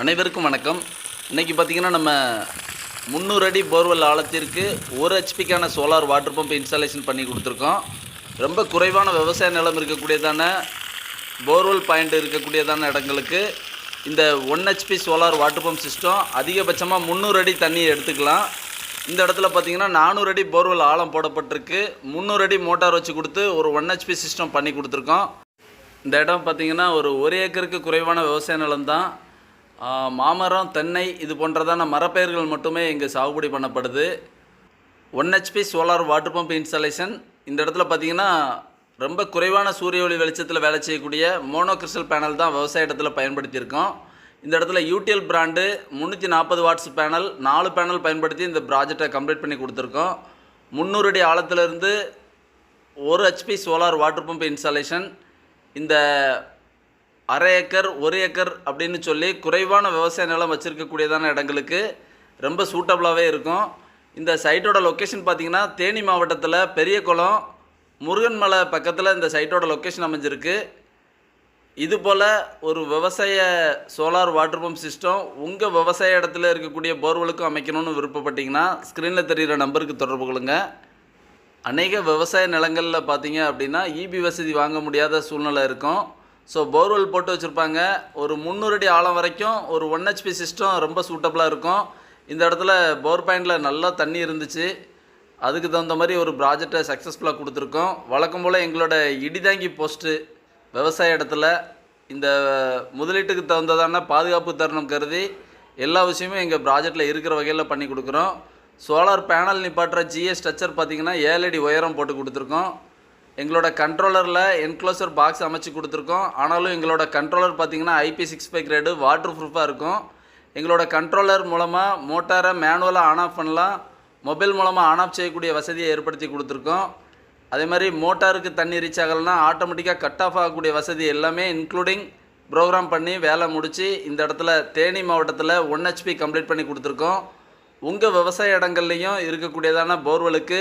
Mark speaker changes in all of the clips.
Speaker 1: அனைவருக்கும் வணக்கம். இன்றைக்கி பார்த்தீங்கன்னா நம்ம முந்நூறு அடி போர்வெல் ஆழத்திற்கு ஒரு ஹெச்பிக்கான சோலார் வாட்டர் பம்ப் இன்ஸ்டாலேஷன் பண்ணி கொடுத்துருக்கோம். ரொம்ப குறைவான விவசாய நிலம் இருக்கக்கூடியதான போர்வெல் பாயிண்ட் இருக்கக்கூடியதான இடங்களுக்கு இந்த one HP solar water pump system அதிகபட்சமாக முந்நூறு அடி தண்ணியை எடுத்துக்கலாம். இந்த இடத்துல பார்த்தீங்கன்னா நானூறு அடி போர்வெல் ஆழம் போடப்பட்டிருக்கு. முந்நூறு அடி மோட்டார் வச்சு கொடுத்து ஒரு ஒன் ஹெச்பி சிஸ்டம் பண்ணி கொடுத்துருக்கோம். இந்த இடம் பார்த்தீங்கன்னா ஒரு ஒரு ஏக்கருக்கு குறைவான விவசாய நிலம் தான் மாமரம் தென்னை இது போன்றதான மரப்பயிர்கள் மட்டுமே இங்கே சாகுபடி பண்ணப்படுது. One HP solar water pump installation இந்த இடத்துல பார்த்தீங்கன்னா ரொம்ப குறைவான சூரிய ஒளி வெளிச்சத்தில் வேலை செய்யக்கூடிய மோனோக்ரிஸ்டல் பேனல் தான் விவசாய இடத்துல பயன்படுத்தியிருக்கோம். இந்த இடத்துல யூடிஎல் பிராண்டு முந்நூற்றி நாற்பது வாட்ஸ் பேனல் நாலு பேனல் பயன்படுத்தி இந்த ப்ராஜெக்டை கம்ப்ளீட் பண்ணி கொடுத்துருக்கோம். முந்நூறு அடி ஆழத்துலேருந்து ஒரு HP solar water pump installation இந்த அரை ஏக்கர் ஒரு ஏக்கர் அப்படின்னு சொல்லி குறைவான விவசாய நிலம் வச்சுருக்கக்கூடியதான இடங்களுக்கு ரொம்ப சூட்டபுளாகவே இருக்கும். இந்த சைட்டோட லொக்கேஷன் பார்த்தீங்கன்னா தேனி மாவட்டத்தில் பெரிய குளம் முருகன் மலை பக்கத்தில் இந்த சைட்டோட லொக்கேஷன் அமைஞ்சிருக்கு. இது போல் ஒரு விவசாய சோலார் வாட்டர் பம்ப் சிஸ்டம் உங்கள் விவசாய இடத்துல இருக்கக்கூடிய போர்வெலுக்கும் அமைக்கணும்னு விருப்பப்பட்டிங்கன்னா ஸ்க்ரீனில் தெரிகிற நம்பருக்கு தொடர்பு கொள்ளுங்கள் அநேக விவசாய நிலங்களில் பார்த்தீங்க அப்படின்னா இபி வசதி வாங்க முடியாத சூழ்நிலை இருக்கும். ஸோ போர்வெல் போட்டு வச்சுருப்பாங்க. ஒரு முந்நூறு அடி ஆழம் வரைக்கும் ஒரு ஒன் ஹெச்பி சிஸ்டம் ரொம்ப சூட்டபுளாக இருக்கும். இந்த இடத்துல போர் பாயிண்டில் நல்லா தண்ணி இருந்துச்சு. அதுக்கு தகுந்த மாதிரி ஒரு ப்ராஜெக்டை சக்ஸஸ்ஃபுல்லாக கொடுத்துருக்கோம். வழக்கம் போல் எங்களோட இடிதாங்கி போஸ்ட்டு விவசாய இடத்துல இந்த முதலீட்டுக்கு தகுந்ததான பாதுகாப்பு தருணம் கருதி எல்லா விஷயமும் எங்கள் ப்ராஜெக்டில் இருக்கிற வகையில் பண்ணி கொடுக்குறோம். சோலார் பேனல் நிப்பாட்டுற ஜிஎஸ் ஸ்ட்ரக்சர் பார்த்தீங்கன்னா ஏழடி உயரம் போட்டு கொடுத்துருக்கோம். எங்களோட கண்ட்ரோலரில் என்க்ளோசர் பாக்ஸ் அமைச்சு கொடுத்துருக்கோம். ஆனாலும் எங்களோட கண்ட்ரோலர் பார்த்தீங்கன்னா IP six five grade water ப்ரூஃபாக இருக்கும். எங்களோட கண்ட்ரோலர் மூலமாக மோட்டாரை மேனுவலாக ஆன் ஆஃப் பண்ணலாம். மொபைல் மூலமாக ஆன் ஆஃப் செய்யக்கூடிய வசதியை ஏற்படுத்தி கொடுத்துருக்கோம். அதே மாதிரி மோட்டாருக்கு தண்ணி ரீச் ஆகலைன்னா ஆட்டோமேட்டிக்காக கட் ஆஃப் ஆகக்கூடிய வசதி எல்லாமே இன்க்ளூடிங் ப்ரோக்ராம் பண்ணி வேலை முடித்து இந்த இடத்துல தேனி மாவட்டத்தில் ஒன் ஹெச்பி கம்ப்ளீட் பண்ணி கொடுத்துருக்கோம். உங்கள் விவசாய இடங்கள்லையும் இருக்கக்கூடியதான போர்வெலுக்கு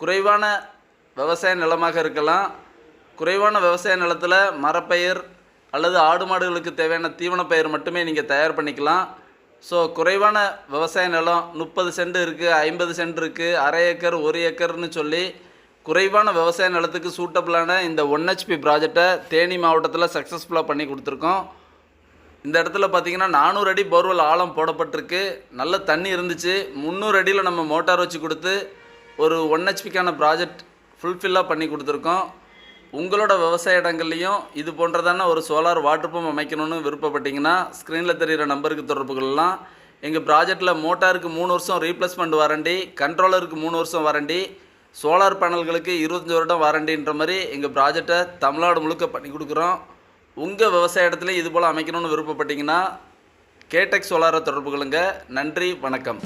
Speaker 1: குறைவான விவசாய நிலமாக இருக்கலாம். குறைவான விவசாய நிலத்தில் மரப்பயிர் அல்லது ஆடு மாடுகளுக்கு தேவையான தீவனப்பயிர் மட்டுமே நீங்கள் தயார் பண்ணிக்கலாம். ஸோ குறைவான விவசாய நிலம் முப்பது சென்ட் இருக்குது ஐம்பது சென்ட் இருக்குது அரை ஏக்கர் ஒரு ஏக்கர்னு சொல்லி குறைவான விவசாய நிலத்துக்கு சூட்டபிளான இந்த ஒன் ஹெச்பி ப்ராஜெக்டை தேனி மாவட்டத்தில் சக்ஸஸ்ஃபுல்லாக பண்ணி கொடுத்துருக்கோம். இந்த இடத்துல பார்த்தீங்கன்னா நானூறு அடி போர்வெல் ஆழம் போடப்பட்டிருக்கு. நல்ல தண்ணி இருந்துச்சு. முந்நூறு அடியில் நம்ம மோட்டார் வச்சு கொடுத்து ஒரு ஒன் ஹெச்பிக்கான ப்ராஜெக்ட் ஃபுல்ஃபில்லாக பண்ணி கொடுத்துருக்கோம். உங்களோட விவசாய இடங்கள்லையும் இது போன்றதான ஒரு சோலார் வாட்டர் பம்ப் அமைக்கணும்னு விருப்பப்பட்டீங்கன்னா ஸ்க்ரீனில் தெரிகிற நம்பருக்கு தொடர்பு கொள்ளலாம். எங்கள் ப்ராஜெக்டில் மோட்டாருக்கு மூணு வருஷம் ரீப்ளேஸ்மெண்ட் வாரண்டி கண்ட்ரோலருக்கு மூணு வருஷம் வாரண்டி சோலார் பேனல்களுக்கு இருபத்தஞ்சி வருடம் வாரண்டின்ற மாதிரி எங்கள் ப்ராஜெக்டை தமிழ்நாடு முழுக்க பண்ணி கொடுக்குறோம். உங்கள் விவசாய இடத்துலையும் இது போல் அமைக்கணும்னு விருப்பப்பட்டீங்கன்னா கேடெக் சோலாரை தொடர்பு கொள்ளுங்கள் நன்றி வணக்கம்.